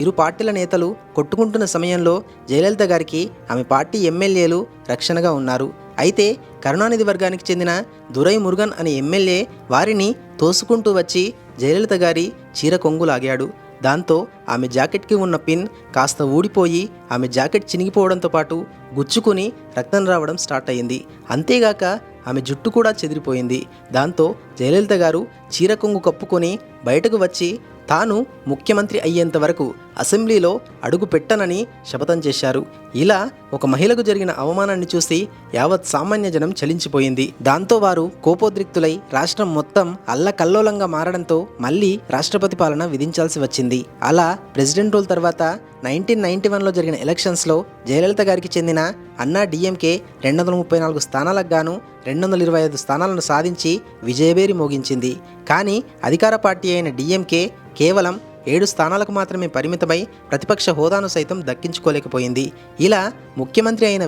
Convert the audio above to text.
ఇరు పార్టీల నేతలు కొట్టుకుంటున్న సమయంలో జయలలిత గారికి ఆమె పార్టీ ఎమ్మెల్యేలు రక్షణగా ఉన్నారు. అయితే కరుణానిధి వర్గానికి చెందిన దురై మురుగన్ అనే ఎమ్మెల్యే వారిని తోసుకుంటూ వచ్చి జయలలిత గారి చీర కొంగులాగాడు దాంతో ఆమె జాకెట్కి ఉన్న పిన్ కాస్త ఊడిపోయి ఆమె జాకెట్ చినిగిపోవడంతో పాటు గుచ్చుకుని రక్తం రావడం స్టార్ట్ అయింది అంతేగాక ఆమె జుట్టు కూడా చెదిరిపోయింది. దాంతో జయలలిత గారు చీర కొంగు కప్పుకొని బయటకు వచ్చి తాను ముఖ్యమంత్రి అయ్యేంత వరకు అసెంబ్లీలో అడుగు పెట్టనని శపథం చేశారు. ఇలా ఒక మహిళకు జరిగిన అవమానాన్ని చూసి యావత్ సామాన్య జనం చలించిపోయింది. దాంతో వారు కోపోద్రిక్తులై రాష్ట్రం మొత్తం అల్లకల్లోలంగా మారడంతో మళ్ళీ రాష్ట్రపతి పాలన విధించాల్సి వచ్చింది. అలా ప్రెసిడెంట్ రూల్ తర్వాత నైన్టీన్ నైన్టీ వన్లో జరిగిన ఎలక్షన్స్లో జయలలిత గారికి చెందిన అన్నా డిఎంకే రెండు వందల ముప్పై నాలుగు స్థానాలకు గాను రెండు వందల ఇరవై ఐదు స్థానాలను సాధించి విజయబేరి మోగించింది. కానీ అధికార పార్టీ అయిన డిఎంకే కేవలం ఏడు స్థానాలకు మాత్రమే పరిమితమై ప్రతిపక్ష హోదాను సైతం దక్కించుకోలేకపోయింది. ఇలా ముఖ్యమంత్రి అయిన